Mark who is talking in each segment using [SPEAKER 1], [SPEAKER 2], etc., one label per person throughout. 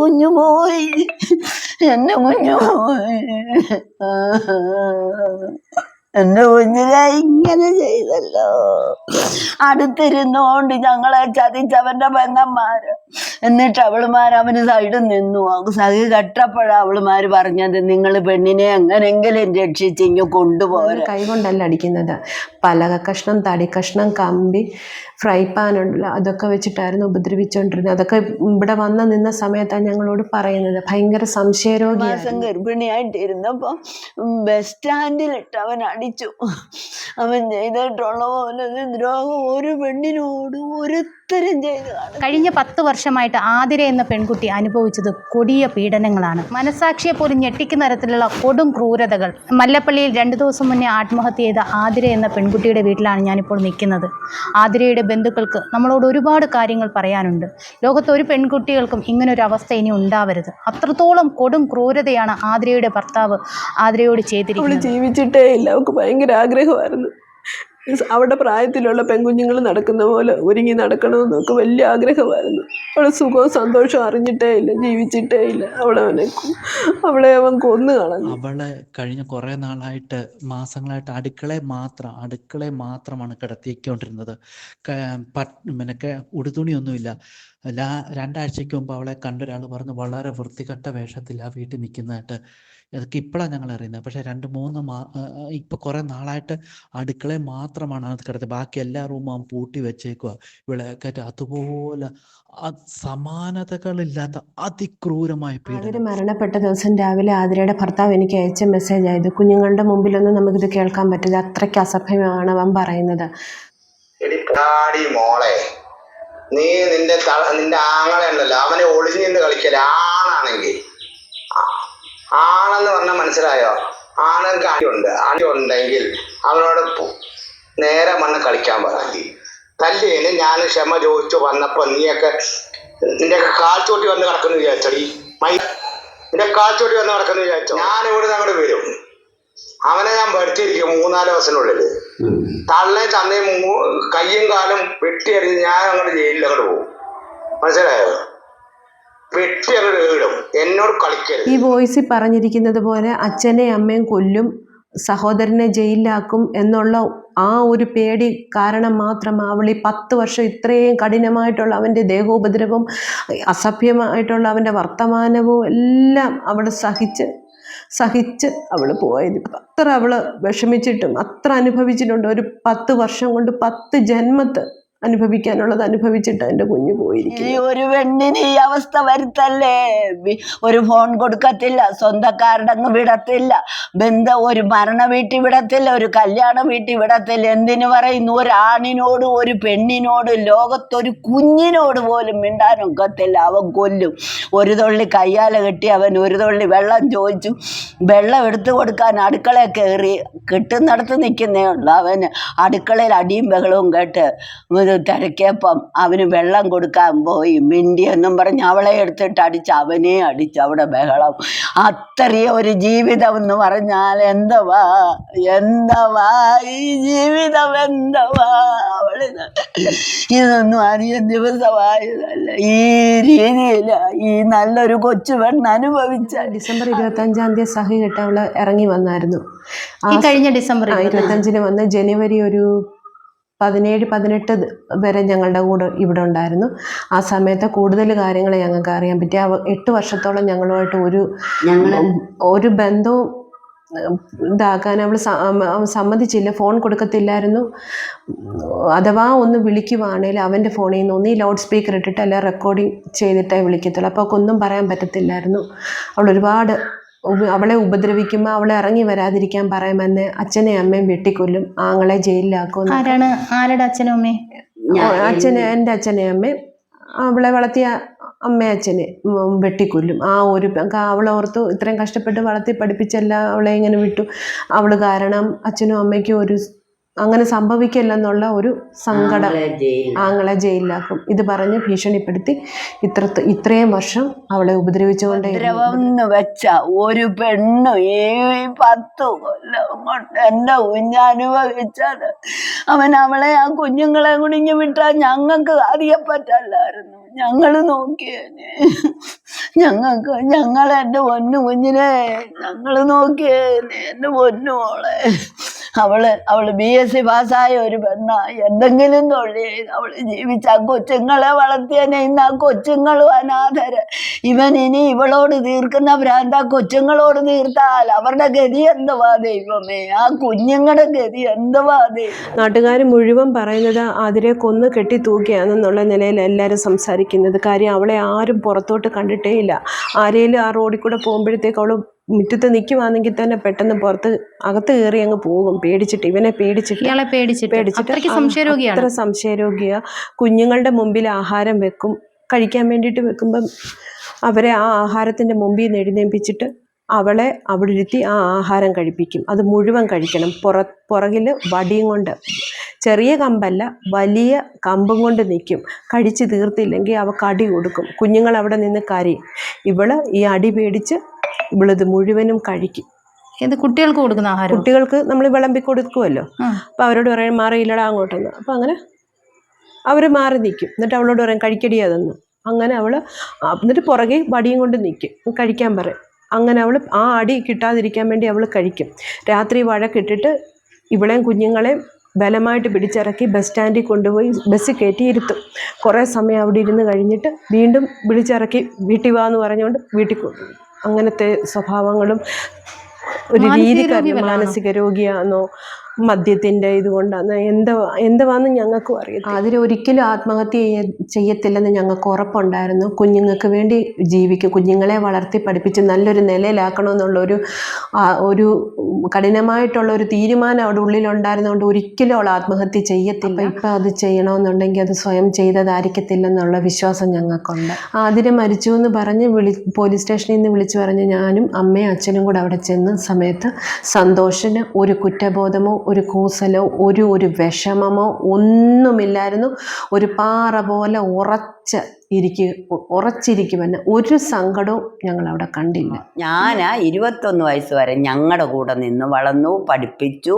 [SPEAKER 1] കുഞ്ഞു പോയി എന്റെ കുഞ്ഞു എന്റെ കുഞ്ഞിനെ ഇങ്ങനെ ചെയ്തല്ലോ. അടുത്തിരുന്നോണ്ട് ഞങ്ങളെ ചതിച്ചവന്റെ പെങ്ങന്മാര്. എന്നിട്ട് അവളുമാർ അവന് സൈഡിൽ നിന്നു. സഹി കട്ടപ്പോഴാ അവളുമാര് പറഞ്ഞത് നിങ്ങൾ പെണ്ണിനെ എങ്ങനെങ്കിലും രക്ഷിച്ച് ഇങ്ങ് കൈ
[SPEAKER 2] കൈകൊണ്ടല്ല അടിക്കുന്നത്. പലക കഷ്ണം തടി കഷ്ണം കമ്പി ഫ്രൈ പാൻ ഉണ്ടല്ലോ അതൊക്കെ വെച്ചിട്ടായിരുന്നു ഉപദ്രവിച്ചുകൊണ്ടിരുന്നത് അതൊക്കെ ഇവിടെ വന്ന് നിന്ന സമയത്താണ് ഞങ്ങളോട് പറയുന്നത്. ഭയങ്കര സംശയരോഗിയാണ്.
[SPEAKER 1] മാസം ഗർഭിണിയായിട്ടിരുന്നപ്പോ ബസ് സ്റ്റാൻഡിലിട്ട് അവൻ അടിച്ചു അവൻ ചെയ്തിട്ടുള്ള പോലെ ദ്രോഹം ഒരു പെണ്ണിനോട് ഒരുത്തരും ചെയ്ത്
[SPEAKER 3] കഴിഞ്ഞ പത്ത് വർഷമായിട്ട് ആതിര എന്ന പെൺകുട്ടി അനുഭവിച്ചത് കൊടിയ പീഡനങ്ങളാണ്. മനസാക്ഷിയെ പോലും ഞെട്ടിക്കുന്ന തരത്തിലുള്ള കൊടും ക്രൂരതകൾ. മല്ലപ്പള്ളിയിൽ രണ്ടു ദിവസം മുന്നേ ആത്മഹത്യ ചെയ്ത ആതിര എന്ന പെൺകുട്ടിയുടെ വീട്ടിലാണ് ഞാനിപ്പോൾ നിൽക്കുന്നത്. ആതിരയുടെ ബന്ധുക്കൾക്ക് നമ്മളോട് ഒരുപാട് കാര്യങ്ങൾ പറയാനുണ്ട്. ലോകത്ത് ഒരു പെൺകുട്ടികൾക്കും ഇങ്ങനൊരു അവസ്ഥ ഇനി ഉണ്ടാവരുത്. അത്രത്തോളം കൊടും ക്രൂരതയാണ് ആതിരയുടെ ഭർത്താവ് ആതിരയോട് ചെയ്തിരിക്കുന്നത്.
[SPEAKER 2] ജീവിച്ചിട്ടേ ഇല്ല. അവൾക്ക് ഭയങ്കര ആഗ്രഹമായിരുന്നു. അവിടെ പ്രായത്തിലുള്ള പെൺകുഞ്ഞുങ്ങൾ നടക്കുന്ന പോലെ ഒരുങ്ങി നടക്കണമെന്നൊക്കെ വലിയ ആഗ്രഹമായിരുന്നു. അവളെ സുഖവും സന്തോഷവും അറിഞ്ഞിട്ടേ ഇല്ല ജീവിച്ചിട്ടേ ഇല്ല. അവളെ അവനെ അവളെ അവൻ കൊന്നു കളഞ്ഞു.
[SPEAKER 4] അവളെ കഴിഞ്ഞ കുറേ നാളായിട്ട് മാസങ്ങളായിട്ട് അടുക്കളെ മാത്രം അടുക്കളെ മാത്രമാണ് കിടത്തിക്കൊണ്ടിരുന്നത്. പിന്നെ ഉടുതുണിയൊന്നുമില്ല. ലാ രണ്ടാഴ്ചയ്ക്ക് മുമ്പ് അവളെ കണ്ടൊരാൾ പറഞ്ഞു വളരെ വൃത്തികെട്ട വേഷത്തിൽ ആ വീട്ടിൽ നിൽക്കുന്നതായിട്ട് അതൊക്കെ ഇപ്പോഴാണ് ഞങ്ങൾ അറിയുന്നത്. പക്ഷേ രണ്ട് മൂന്ന് മാ ഇപ്പോൾ കുറേ നാളായിട്ട് അടുക്കളയിൽ മാത്രമാണ് അത് കിടത്തി ബാക്കി എല്ലാ റൂമും പൂട്ടി വെച്ചേക്കുക ഇവിടെ കയറ്റ അതുപോലെ സമാനതകളില്ലാത്ത അതിക്രൂരമായ
[SPEAKER 2] പേടി
[SPEAKER 4] പീഡനം.
[SPEAKER 2] മരണപ്പെട്ട ദിവസം രാവിലെ ആതിരയുടെ ഭർത്താവ് എനിക്ക് അയച്ച മെസ്സേജ് ആയത് കുഞ്ഞുങ്ങളുടെ മുമ്പിലൊന്നും നമുക്കിത് കേൾക്കാൻ പറ്റില്ല. അത്രയ്ക്ക് അസഭ്യമാണ് അവൻ പറയുന്നത്.
[SPEAKER 5] മോളെ. നീ നിന്റെ നിന്റെ ആങ്ങളെ ഉണ്ടല്ലോ. അവനെ ഒളിഞ്ഞു നിന്ന് കളിക്കൽ ആണാണെങ്കിൽ. ആണെന്ന് പറഞ്ഞാൽ മനസ്സിലായോ? ആണുങ്ങൾക്ക് അടിയുണ്ട്. അടി ഉണ്ടെങ്കിൽ അവനോട് നേരെ മണ്ണ് കളിക്കാൻ പറഞ്ഞു തല്ലിയതിന് ഞാൻ ക്ഷമ ചോദിച്ചു വന്നപ്പോൾ നീയൊക്കെ നിന്റെ കാൽച്ചോട്ടി വന്ന് കിടക്കുന്നു വിചാരിച്ചടി മൈ നിന്റെ കാൽച്ചോട്ടി വന്ന് കിടക്കുന്നു വിചാരിച്ചോ? ഞാൻ ഇവിടെ അങ്ങോട്ട് വരും. അവനെ ഞാൻ പഠിച്ചിരിക്കും മൂന്നാൽ ദിവസത്തിനുള്ളിൽ തള്ളേ തന്നേം മൂ- കയ്യും കാലും വെട്ടിയറിഞ്ഞ് ഞാൻ അങ്ങോട്ട് ജയിലിൽ അങ്ങോട്ട് പോകും. മനസ്സിലായോ? വെട്ടി അങ്ങോട്ട് വീടും എന്നോട് കളിക്കരുത്.
[SPEAKER 2] ഈ വോയിസിൽ പറഞ്ഞിരിക്കുന്നത് പോലെ അച്ഛനെ അമ്മയും കൊല്ലും സഹോദരനെ ജയിലിലാക്കും എന്നുള്ള ആ ഒരു പേടി കാരണം മാത്രം അവളി പത്ത് വർഷം ഇത്രയും കഠിനമായിട്ടുള്ള അവന്റെ ദേഹോപദ്രവം അസഭ്യമായിട്ടുള്ള അവന്റെ വർത്തമാനവും എല്ലാം അവൾ സഹിച്ച് സഹിച്ച് അവൾ പോയത്. അത്ര അവൾ വിഷമിച്ചിട്ടും അത്ര അനുഭവിച്ചിട്ടുണ്ട്. ഒരു പത്ത് വർഷം കൊണ്ട് പത്ത് ജന്മത്ത് അനുഭവിക്കാനുള്ളത് അനുഭവിച്ചിട്ട് എന്റെ കുഞ്ഞു പോയിരിക്കും
[SPEAKER 1] ഈ ഒരു പെണ്ണിന് ഈ അവസ്ഥ വരുത്തല്ലേ? ഒരു ഫോൺ കൊടുക്കത്തില്ല സ്വന്തക്കാരുടെ അങ്ങ് വിടത്തില്ല. ബന്ധം ഒരു മരണ വീട്ടിൽ വിടത്തില്ല ഒരു കല്യാണ വീട്ടിൽ വിടത്തില്ല. എന്തിനു പറയുന്നു? ഒരു ആണിനോട് ഒരു പെണ്ണിനോട് ലോകത്തൊരു കുഞ്ഞിനോട് പോലും മിണ്ടാനൊക്കത്തില്ല അവൻ കൊല്ലും. ഒരു തുള്ളി കയ്യാല കെട്ടി അവൻ ഒരു തുള്ളി വെള്ളം ചോദിച്ചു. വെള്ളം എടുത്തു കൊടുക്കാൻ അടുക്കള കയറി കിട്ടുന്നിടത്ത് നിൽക്കുന്നേ ഉള്ളൂ അവന്. അടുക്കളയിൽ അടിയും ബഹളവും കേട്ട് ഇത് തിരക്കിയപ്പം അവന് വെള്ളം കൊടുക്കാൻ പോയി. മിണ്ടി എന്നും പറഞ്ഞ് അവളെ എടുത്തിട്ട് അടിച്ച് അവനെ അടിച്ച് അവിടെ ബഹളം. അത്രയും ഒരു ജീവിതം എന്ന് പറഞ്ഞാൽ എന്തവാ? എന്തവാ? ഈ ജീവിതം എന്തവാ? അവൾ ഇതൊന്നും അധികം ദിവസമായതല്ല. ഈ രീതിയിൽ ഈ നല്ലൊരു കൊച്ചു പെണ്ണ് അനുഭവിച്ച
[SPEAKER 2] ഡിസംബർ ഇരുപത്തി അഞ്ചാം തീയതി സഹി കിട്ടവൾ അവൾ ഇറങ്ങി വന്നായിരുന്നു.
[SPEAKER 3] ഈ കഴിഞ്ഞ ഡിസംബർ
[SPEAKER 2] ഇരുപത്തഞ്ചിന് വന്ന് ജനുവരി ഒരു പതിനേഴ് പതിനെട്ട് വരെ ഞങ്ങളുടെ കൂടെ ഇവിടെ ഉണ്ടായിരുന്നു. ആ സമയത്ത് കൂടുതൽ കാര്യങ്ങൾ ഞങ്ങൾക്ക് അറിയാൻ പറ്റി. അവ എട്ട് വർഷത്തോളം ഞങ്ങളുമായിട്ട് ഒരു ഒരു ബന്ധവും ഇതാക്കാൻ അവൾ സമ്മതിച്ചില്ല. ഫോൺ കൊടുക്കത്തില്ലായിരുന്നു. അഥവാ ഒന്ന് വിളിക്കുവാണെങ്കിൽ അവന്റെ ഫോണിൽ നിന്ന് ഒന്നീ ലൗഡ് സ്പീക്കർ ഇട്ടിട്ട് അല്ല റെക്കോർഡിങ് ചെയ്തിട്ടേ വിളിക്കത്തുള്ളൂ. അപ്പോൾ ഒന്നും പറയാൻ പറ്റത്തില്ലായിരുന്നു. അവൾ ഒരുപാട് അവളെ ഉപദ്രവിക്കുമ്പോൾ അവളെ ഇറങ്ങി വരാതിരിക്കാൻ പറയുമെന്ന് അച്ഛനെ അമ്മയും വെട്ടിക്കൊല്ലും. ആങ്ങളെ ജയിലിലാക്കും
[SPEAKER 3] ആരാണ്? ആരുടെ അച്ഛനും അമ്മയും?
[SPEAKER 2] അച്ഛനെ എന്റെ അച്ഛനെ അമ്മയും. അവളെ വളർത്തിയ അമ്മയച്ഛനെ വെട്ടിക്കൊല്ലും. ആ ഒരു അവളെ ഓർത്തു ഇത്രയും കഷ്ടപ്പെട്ട് വളർത്തി പഠിപ്പിച്ചല്ല അവളെ ഇങ്ങനെ വിട്ടു. അവൾ കാരണം അച്ഛനും അമ്മയ്ക്കും ഒരു അങ്ങനെ സംഭവിക്കില്ലെന്നുള്ള ഒരു സങ്കടം ആങ്ങളെ ജയിലിലാക്കും. ഇത് പറഞ്ഞ് ഭീഷണിപ്പെടുത്തി ഇത്ര ഇത്രയും വർഷം അവളെ ഉപദ്രവിച്ചുകൊണ്ടേ
[SPEAKER 1] ഉപദ്രവം വെച്ച ഒരു പെണ്ണ് ഈ പത്ത് കൊല്ലം കൊണ്ട് എന്റെ കുഞ്ഞ് അനുഭവിച്ചത് അവൻ അവളെ ആ കുഞ്ഞുങ്ങളെ കുടിഞ്ഞു വിട്ടാൽ ഞങ്ങൾക്ക് അറിയപ്പറ്റല്ലായിരുന്നു ഞങ്ങൾ നോക്കിയേനെ. ഞങ്ങൾക്ക് ഞങ്ങൾ എന്റെ പൊന്നു കുഞ്ഞിനെ ഞങ്ങൾ നോക്കിയേനെ എന്റെ പൊന്നു മോളെ. അവൾ അവൾ ബി എസ് സി പാസ്സായ ഒരു പെണ്ണ എന്തെങ്കിലും തൊഴിൽ അവൾ ജീവിച്ച ആ കൊച്ചുങ്ങളെ വളർത്തിയനെ ഇന്ന് ആ കൊച്ചുങ്ങളും അനാഥര്. ഇവൻ ഇനി ഇവളോട് തീർക്കുന്ന ഭ്രാന്ത കൊച്ചുങ്ങളോട് തീർത്താൽ അവരുടെ ഗതി എന്തുവാ ദൈവമേ? ആ കുഞ്ഞുങ്ങളുടെ ഗതി എന്തുവാ ദൈവം
[SPEAKER 2] നാട്ടുകാർ മുഴുവൻ പറയുന്നത് അതിരെ കൊന്ന് കെട്ടി തൂക്കിയാണെന്നുള്ള നിലയിൽ എല്ലാവരും സംസാരിക്കുന്നത്. കാര്യം അവളെ ആരും പുറത്തോട്ട് കണ്ടിട്ടേ ഇല്ല. ആരേലും ആ റോഡിൽ കൂടെ പോകുമ്പോഴത്തേക്ക് അവൾ മുറ്റത്ത് നിൽക്കുവാണെങ്കിൽ തന്നെ പെട്ടെന്ന് പുറത്ത് അകത്ത് കയറി അങ്ങ് പോകും. പേടിച്ചിട്ട് ഇവനെ പേടിച്ചിട്ട്
[SPEAKER 3] ഇയാളെ പേടിച്ചിട്ട്.
[SPEAKER 2] പേടിച്ചിട്ട്.
[SPEAKER 3] സംശയരോഗിയാണ്.
[SPEAKER 2] അത്ര സംശയരോഗിയാ. കുഞ്ഞുങ്ങളുടെ മുമ്പിൽ ആഹാരം വെക്കും കഴിക്കാൻ വേണ്ടിയിട്ട് വെക്കുമ്പം അവരെ ആ ആഹാരത്തിന്റെ മുമ്പിൽ നിന്ന് എഴുന്നേൽപ്പിച്ചിട്ട് അവളെ അവിടെ ഇരുത്തി ആ ആഹാരം കഴിപ്പിക്കും. അത് മുഴുവൻ കഴിക്കണം. പുറ പുറകിൽ വടിയും കൊണ്ട്. ചെറിയ കമ്പല്ല വലിയ കമ്പും കൊണ്ട് നിൽക്കും കഴിച്ച് തീർത്തില്ലെങ്കിൽ അവ കടി കൊടുക്കും. കുഞ്ഞുങ്ങൾ അവിടെ നിന്ന് കരയും. ഇവൾ ഈ അടി പേടിച്ച് ഇവളിത് മുഴുവനും കഴിക്കും.
[SPEAKER 3] ഇത് കുട്ടികൾക്ക് കൊടുക്കുന്ന ആഹാരം?
[SPEAKER 2] കുട്ടികൾക്ക് നമ്മൾ വിളമ്പി കൊടുക്കുമല്ലോ അപ്പോൾ അവരോട് പറയും മാറിയില്ലടാ അങ്ങോട്ടൊന്ന്. അപ്പോൾ അങ്ങനെ അവർ മാറി നിൽക്കും എന്നിട്ട് അവളോട് പറയും കഴിക്കടി അതെന്ന്. അങ്ങനെ അവൾ എന്നിട്ട് പുറകെ വടിയും കൊണ്ട് നിൽക്കും കഴിക്കാൻ പറയും. അങ്ങനെ അവൾ ആ അടി കിട്ടാതിരിക്കാൻ വേണ്ടി അവൾ കഴിക്കും. രാത്രി വഴക്കിട്ടിട്ട് ഇവളെയും കുഞ്ഞുങ്ങളെയും ബലമായിട്ട് പിടിച്ചിറക്കി ബസ് സ്റ്റാൻഡിൽ കൊണ്ടുപോയി ബസ് കയറ്റി ഇരുത്തും കുറേ സമയം അവിടെ ഇരുന്ന് കഴിഞ്ഞിട്ട് വീണ്ടും വിളിച്ചിറക്കി വീട്ടിൽ വാ എന്ന് പറഞ്ഞുകൊണ്ട് വീട്ടിൽ കൊണ്ടുപോകും അങ്ങനത്തെ സ്വഭാവങ്ങളും ഒരു
[SPEAKER 3] രീതി?
[SPEAKER 2] മാനസിക രോഗിയാണോ മദ്യത്തിന്റെ ഇതുകൊണ്ടാണ് എന്താ എന്തുവാന്ന് ഞങ്ങൾക്കും അറിയാം അതിന് ഒരിക്കലും ആത്മഹത്യ ചെയ്യ- ചെയ്യത്തില്ലെന്ന് ഞങ്ങൾക്ക് ഉറപ്പുണ്ടായിരുന്നു. കുഞ്ഞുങ്ങൾക്ക് വേണ്ടി ജീവിക്കും. കുഞ്ഞുങ്ങളെ വളർത്തി പഠിപ്പിച്ച് നല്ലൊരു നിലയിലാക്കണമെന്നുള്ള ഒരു ഒരു കഠിനമായിട്ടുള്ള ഒരു തീരുമാനം അവിടെ ഉള്ളിലുണ്ടായിരുന്നതുകൊണ്ട് ഒരിക്കലും അവൾ ആത്മഹത്യ ചെയ്യത്തില്ല. ഇപ്പം അത് ചെയ്യണമെന്നുണ്ടെങ്കിൽ അത് സ്വയം ചെയ്തതായിരിക്കത്തില്ലെന്നുള്ള വിശ്വാസം ഞങ്ങൾക്കുണ്ട്. അതിന് മരിച്ചു എന്ന് പറഞ്ഞ് വിളി പോലീസ് സ്റ്റേഷനിൽ നിന്ന് വിളിച്ചു പറഞ്ഞ് ഞാനും അമ്മയും അച്ഛനും കൂടെ അവിടെ ചെന്ന സമയത്ത് സന്തോഷിന് ഒരു കുറ്റബോധമോ ഒരു കൂസലോ ഒരു ഒരു വിഷമമോ ഒന്നുമില്ലായിരുന്നു. ഒരു പാറ പോലെ ഉറച്ച് ഇരിക്കുക ഉറച്ചിരിക്കുമെന്ന് ഒരു സങ്കടവും ഞങ്ങൾ അവിടെ കണ്ടില്ല
[SPEAKER 1] ഞാൻ ഇരുപത്തൊന്ന് വയസ്സ് വരെ ഞങ്ങളുടെ കൂടെ നിന്ന് വളർന്നു പഠിപ്പിച്ചു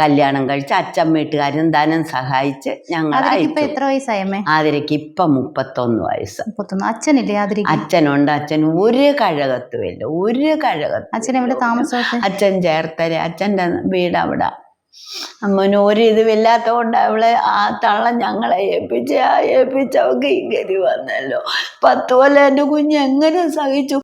[SPEAKER 1] കല്യാണം കഴിച്ച് അച്ഛൻ വീട്ടുകാരും ധനം സഹായിച്ച് ഞങ്ങൾ
[SPEAKER 3] എത്ര വയസ്സായമ്മേ
[SPEAKER 1] ആതിരക്ക് ഇപ്പം മുപ്പത്തൊന്ന് വയസ്സ്.
[SPEAKER 3] മുപ്പത്തൊന്ന്. അച്ഛനില്ലേ ആതിരി
[SPEAKER 1] അച്ഛനുണ്ട് അച്ഛൻ ഒരു കഴകത്തുമില്ല ഒരു കഴകത്ത്
[SPEAKER 3] അച്ഛൻ എവിടെ താമസം
[SPEAKER 1] അച്ഛൻ ചേർത്തല അച്ഛന്റെ വീട് അവിടെ. അമ്മന് ഒരു ഇതുമില്ലാത്തതുകൊണ്ട് അവളെ ആ തള്ള ഞങ്ങളെ ഏൽപ്പിച്ച് ആ ഏൽപ്പിച്ച് അവൾക്ക് ഇങ്ങനെ വന്നല്ലോ. പത്ത് കൊല്ലം എന്റെ കുഞ്ഞ് എങ്ങനെ സഹിച്ചു?